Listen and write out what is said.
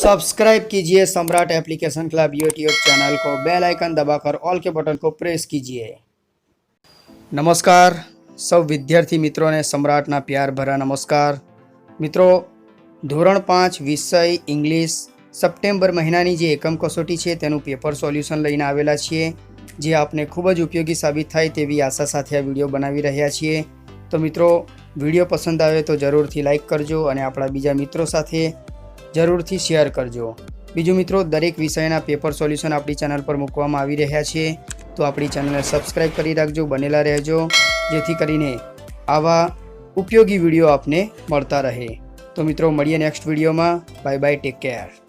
Subscribe कीजिए Samrat application club YouTube channel को bell icon दबाकर ऑल के बटन को प्रेस कीजिए નમસ્કાર સૌ વિદ્યાર્થી મિત્રોને સમ્રાટના પ્યાર ભરા નમસ્કાર મિત્રો ધોરણ પાંચ વિષય ઇંગ્લિશ સપ્ટેમ્બર મહિનાની જે એકમ કસોટી છે તેનું પેપર સોલ્યુશન લઈને આવેલા છીએ જે આપને ખૂબ જ ઉપયોગી સાબિત થાય તેવી આશા સાથે આ વિડીયો બનાવી રહ્યા છીએ તો મિત્રો વિડીયો પસંદ આવે તો જરૂરથી લાઈક કરજો અને આપણા બીજા મિત્રો સાથે જરૂરથી શેર કરજો. બીજું મિત્રો, દરેક વિષયના પેપર સોલ્યુશન આપણી ચેનલ પર મૂકવામાં આવી રહ્યા છે. તો આપણી ચેનલને સબસ્ક્રાઈબ કરી રાખજો, બનેલા રહેજો, જેથી કરીને આવા ઉપયોગી વીડિયો આપને મળતા રહે. તો મિત્રો, મળીએ નેક્સ્ટ વિડીયોમાં બાય બાય ટેક કેર